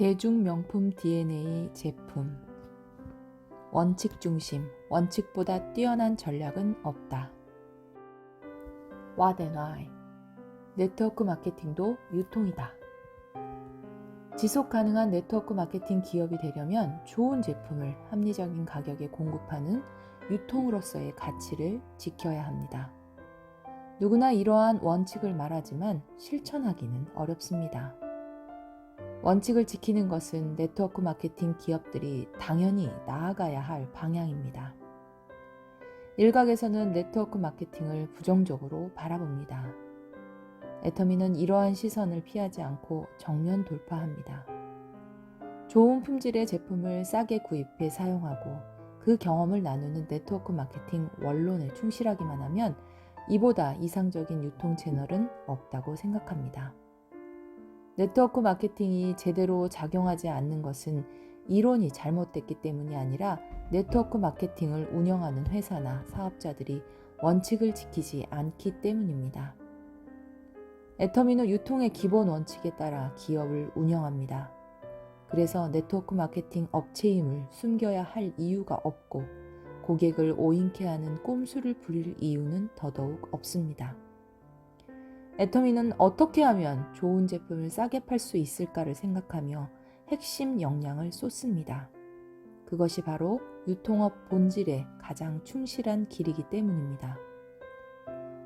대중 명품 DNA 제품. 원칙 중심, 원칙보다 뛰어난 전략은 없다. 와데나이. 네트워크 마케팅도 유통이다. 지속 가능한 네트워크 마케팅 기업이 되려면 좋은 제품을 합리적인 가격에 공급하는 유통으로서의 가치를 지켜야 합니다. 누구나 이러한 원칙을 말하지만 실천하기는 어렵습니다. 원칙을 지키는 것은 네트워크 마케팅 기업들이 당연히 나아가야 할 방향입니다. 일각에서는 네트워크 마케팅을 부정적으로 바라봅니다. 애터미는 이러한 시선을 피하지 않고 정면 돌파합니다. 좋은 품질의 제품을 싸게 구입해 사용하고 그 경험을 나누는 네트워크 마케팅 원론에 충실하기만 하면 이보다 이상적인 유통 채널은 없다고 생각합니다. 네트워크 마케팅이 제대로 작용하지 않는 것은 이론이 잘못됐기 때문이 아니라 네트워크 마케팅을 운영하는 회사나 사업자들이 원칙을 지키지 않기 때문입니다. 애터미는 유통의 기본 원칙에 따라 기업을 운영합니다. 그래서 네트워크 마케팅 업체임을 숨겨야 할 이유가 없고 고객을 오인케 하는 꼼수를 부릴 이유는 더더욱 없습니다. 애터미는 어떻게 하면 좋은 제품을 싸게 팔 수 있을까를 생각하며 핵심 역량을 쏟습니다. 그것이 바로 유통업 본질에 가장 충실한 길이기 때문입니다.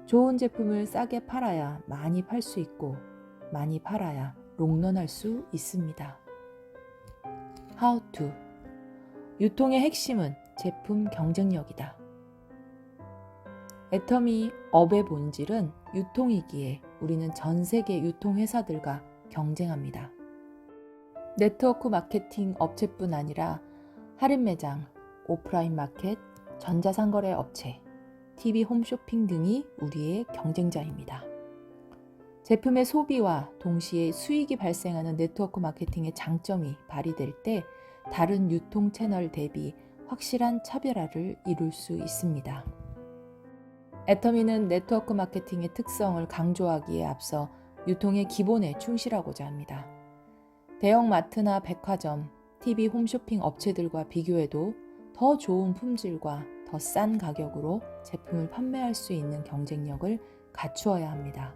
좋은 제품을 싸게 팔아야 많이 팔 수 있고 많이 팔아야 롱런할 수 있습니다. How to 유통의 핵심은 제품 경쟁력이다. 애터미 업의 본질은 유통이기에 우리는 전 세계 유통회사들과 경쟁합니다. 네트워크 마케팅 업체뿐 아니라 할인 매장, 오프라인 마켓, 전자상거래 업체, TV 홈쇼핑 등이 우리의 경쟁자입니다. 제품의 소비와 동시에 수익이 발생하는 네트워크 마케팅의 장점이 발휘될 때 다른 유통 채널 대비 확실한 차별화를 이룰 수 있습니다. 애터미는 네트워크 마케팅의 특성을 강조하기에 앞서 유통의 기본에 충실하고자 합니다. 대형 마트나 백화점, TV 홈쇼핑 업체들과 비교해도 더 좋은 품질과 더 싼 가격으로 제품을 판매할 수 있는 경쟁력을 갖추어야 합니다.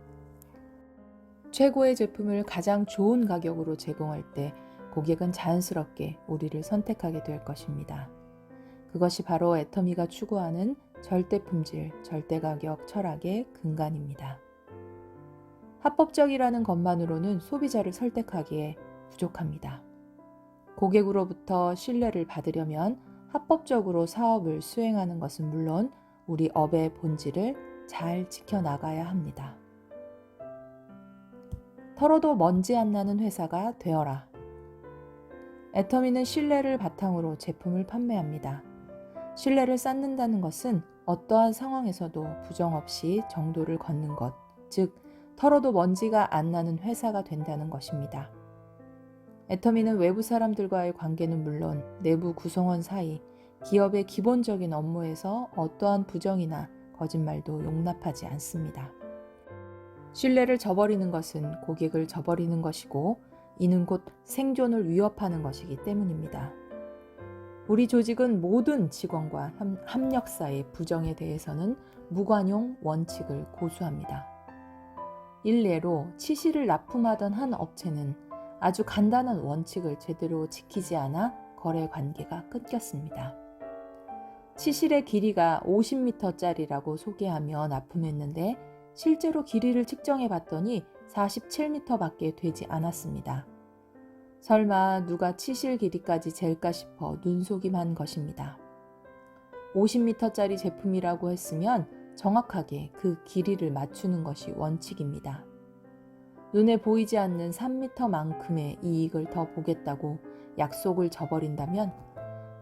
최고의 제품을 가장 좋은 가격으로 제공할 때 고객은 자연스럽게 우리를 선택하게 될 것입니다. 그것이 바로 애터미가 추구하는 절대 품질, 절대 가격 철학의 근간입니다. 합법적이라는 것만으로는 소비자를 설득하기에 부족합니다. 고객으로부터 신뢰를 받으려면 합법적으로 사업을 수행하는 것은 물론 우리 업의 본질을 잘 지켜나가야 합니다. 털어도 먼지 안 나는 회사가 되어라. 애터미는 신뢰를 바탕으로 제품을 판매합니다. 신뢰를 쌓는다는 것은 어떠한 상황에서도 부정 없이 정도를 걷는 것, 즉, 털어도 먼지가 안 나는 회사가 된다는 것입니다. 애터미는 외부 사람들과의 관계는 물론 내부 구성원 사이, 기업의 기본적인 업무에서 어떠한 부정이나 거짓말도 용납하지 않습니다. 신뢰를 저버리는 것은 고객을 저버리는 것이고, 이는 곧 생존을 위협하는 것이기 때문입니다. 우리 조직은 모든 직원과 협력사의 부정에 대해서는 무관용 원칙을 고수합니다. 일례로 치실을 납품하던 한 업체는 아주 간단한 원칙을 제대로 지키지 않아 거래 관계가 끊겼습니다. 치실의 길이가 50m짜리라고 소개하며 납품했는데 실제로 길이를 측정해 봤더니 47m밖에 되지 않았습니다. 설마 누가 치실 길이까지 잴까 싶어 눈속임한 것입니다. 50m짜리 제품이라고 했으면 정확하게 그 길이를 맞추는 것이 원칙입니다. 눈에 보이지 않는 3m만큼의 이익을 더 보겠다고 약속을 저버린다면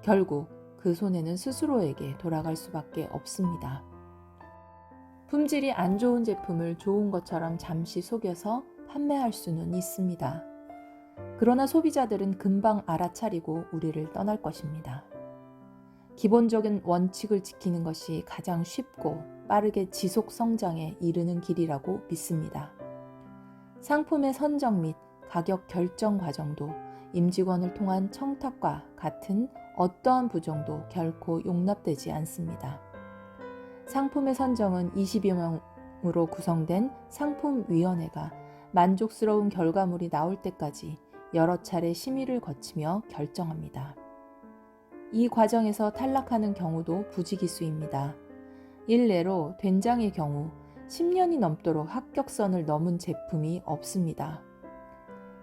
결국 그 손해는 스스로에게 돌아갈 수밖에 없습니다. 품질이 안 좋은 제품을 좋은 것처럼 잠시 속여서 판매할 수는 있습니다. 그러나 소비자들은 금방 알아차리고 우리를 떠날 것입니다. 기본적인 원칙을 지키는 것이 가장 쉽고 빠르게 지속 성장에 이르는 길이라고 믿습니다. 상품의 선정 및 가격 결정 과정도 임직원을 통한 청탁과 같은 어떠한 부정도 결코 용납되지 않습니다. 상품의 선정은 20여 명으로 구성된 상품위원회가 만족스러운 결과물이 나올 때까지 여러 차례 심의를 거치며 결정합니다. 이 과정에서 탈락하는 경우도 부지기수입니다. 일례로 된장의 경우 10년이 넘도록 합격선을 넘은 제품이 없습니다.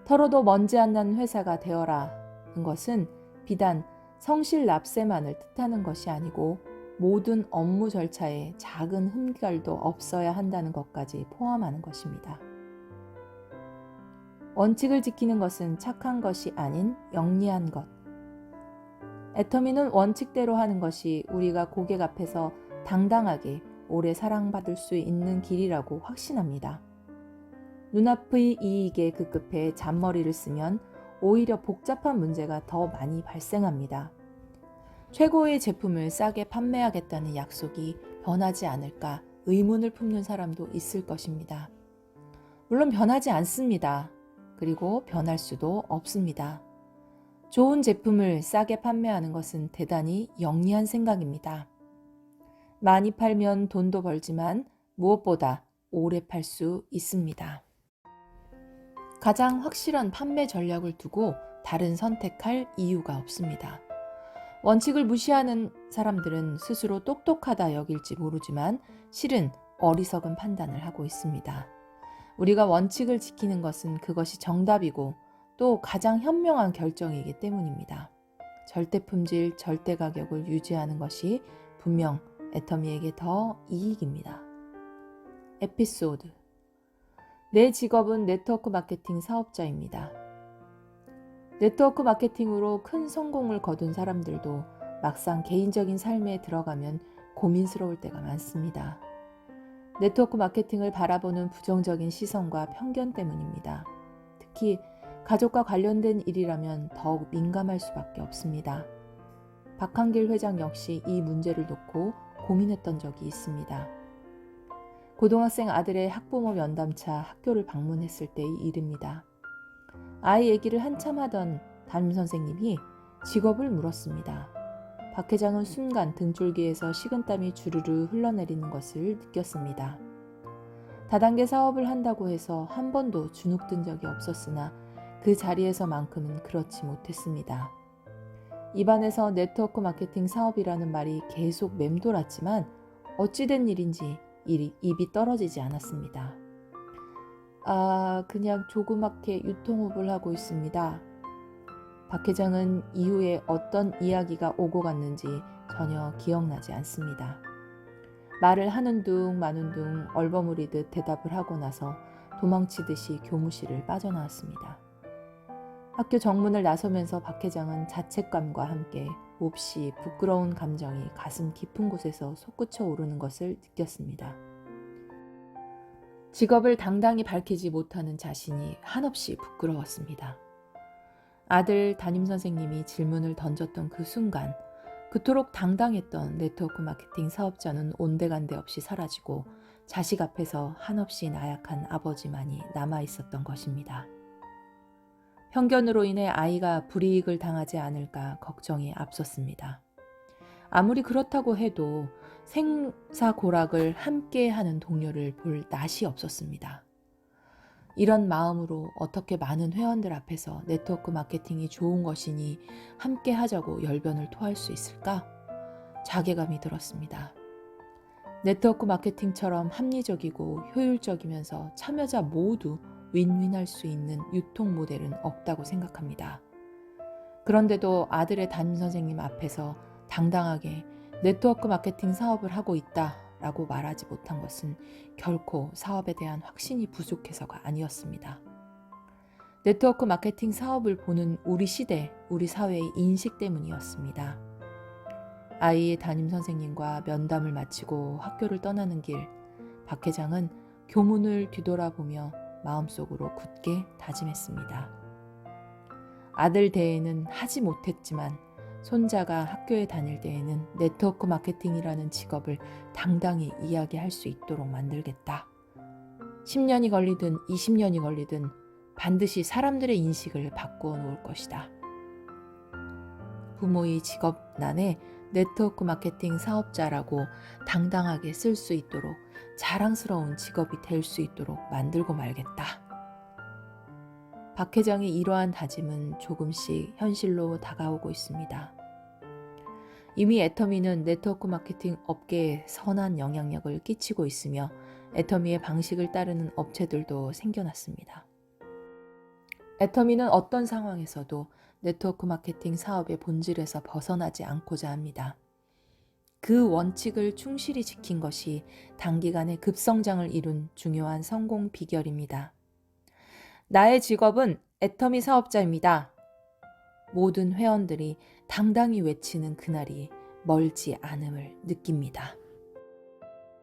털어도 먼지 안 나는 회사가 되어라는 것은 비단 성실 납세만을 뜻하는 것이 아니고 모든 업무 절차에 작은 흠결도 없어야 한다는 것까지 포함하는 것입니다. 원칙을 지키는 것은 착한 것이 아닌 영리한 것. 애터미는 원칙대로 하는 것이 우리가 고객 앞에서 당당하게 오래 사랑받을 수 있는 길이라고 확신합니다. 눈앞의 이익에 급급해 잔머리를 쓰면 오히려 복잡한 문제가 더 많이 발생합니다. 최고의 제품을 싸게 판매하겠다는 약속이 변하지 않을까 의문을 품는 사람도 있을 것입니다. 물론 변하지 않습니다. 그리고 변할 수도 없습니다. 좋은 제품을 싸게 판매하는 것은 대단히 영리한 생각입니다. 많이 팔면 돈도 벌지만 무엇보다 오래 팔 수 있습니다. 가장 확실한 판매 전략을 두고 다른 선택할 이유가 없습니다. 원칙을 무시하는 사람들은 스스로 똑똑하다 여길지 모르지만 실은 어리석은 판단을 하고 있습니다. 우리가 원칙을 지키는 것은 그것이 정답이고 또 가장 현명한 결정이기 때문입니다. 절대 품질, 절대 가격을 유지하는 것이 분명 애터미에게 더 이익입니다. 에피소드 내 직업은 네트워크 마케팅 사업자입니다. 네트워크 마케팅으로 큰 성공을 거둔 사람들도 막상 개인적인 삶에 들어가면 고민스러울 때가 많습니다. 네트워크 마케팅을 바라보는 부정적인 시선과 편견 때문입니다. 특히 가족과 관련된 일이라면 더욱 민감할 수밖에 없습니다. 박한길 회장 역시 이 문제를 놓고 고민했던 적이 있습니다. 고등학생 아들의 학부모 면담차 학교를 방문했을 때의 일입니다. 아이 얘기를 한참 하던 담임 선생님이 직업을 물었습니다. 박 회장은 순간 등줄기에서 식은땀이 주르르 흘러내리는 것을 느꼈습니다. 다단계 사업을 한다고 해서 한 번도 주눅든 적이 없었으나 그 자리에서만큼은 그렇지 못했습니다. 입안에서 네트워크 마케팅 사업이라는 말이 계속 맴돌았지만 어찌된 일인지 일이 입이 떨어지지 않았습니다. 아, 그냥 조그맣게 유통업을 하고 있습니다. 박 회장은 이후에 어떤 이야기가 오고 갔는지 전혀 기억나지 않습니다. 말을 하는 둥 마는 둥 얼버무리듯 대답을 하고 나서 도망치듯이 교무실을 빠져나왔습니다. 학교 정문을 나서면서 박 회장은 자책감과 함께 몹시 부끄러운 감정이 가슴 깊은 곳에서 솟구쳐 오르는 것을 느꼈습니다. 직업을 당당히 밝히지 못하는 자신이 한없이 부끄러웠습니다. 아들 담임 선생님이 질문을 던졌던 그 순간 그토록 당당했던 네트워크 마케팅 사업자는 온데간데 없이 사라지고 자식 앞에서 한없이 나약한 아버지만이 남아 있었던 것입니다. 편견으로 인해 아이가 불이익을 당하지 않을까 걱정이 앞섰습니다. 아무리 그렇다고 해도 생사고락을 함께 하는 동료를 볼 낯이 없었습니다. 이런 마음으로 어떻게 많은 회원들 앞에서 네트워크 마케팅이 좋은 것이니 함께 하자고 열변을 토할 수 있을까? 자괴감이 들었습니다. 네트워크 마케팅처럼 합리적이고 효율적이면서 참여자 모두 윈윈할 수 있는 유통 모델은 없다고 생각합니다. 그런데도 아들의 담임 선생님 앞에서 당당하게 네트워크 마케팅 사업을 하고 있다 라고 말하지 못한 것은 결코 사업에 대한 확신이 부족해서가 아니었습니다. 네트워크 마케팅 사업을 보는 우리 시대, 우리 사회의 인식 때문이었습니다. 아이의 담임 선생님과 면담을 마치고 학교를 떠나는 길, 박 회장은 교문을 뒤돌아보며 마음속으로 굳게 다짐했습니다. 아들 대에는 하지 못했지만 손자가 학교에 다닐 때에는 네트워크 마케팅이라는 직업을 당당히 이야기할 수 있도록 만들겠다. 10년이 걸리든 20년이 걸리든 반드시 사람들의 인식을 바꾸어 놓을 것이다. 부모의 직업란에 네트워크 마케팅 사업자라고 당당하게 쓸 수 있도록 자랑스러운 직업이 될 수 있도록 만들고 말겠다. 박 회장의 이러한 다짐은 조금씩 현실로 다가오고 있습니다. 이미 애터미는 네트워크 마케팅 업계에 선한 영향력을 끼치고 있으며 애터미의 방식을 따르는 업체들도 생겨났습니다. 애터미는 어떤 상황에서도 네트워크 마케팅 사업의 본질에서 벗어나지 않고자 합니다. 그 원칙을 충실히 지킨 것이 단기간에 급성장을 이룬 중요한 성공 비결입니다. 나의 직업은 애터미 사업자입니다. 모든 회원들이 당당히 외치는 그날이 멀지 않음을 느낍니다.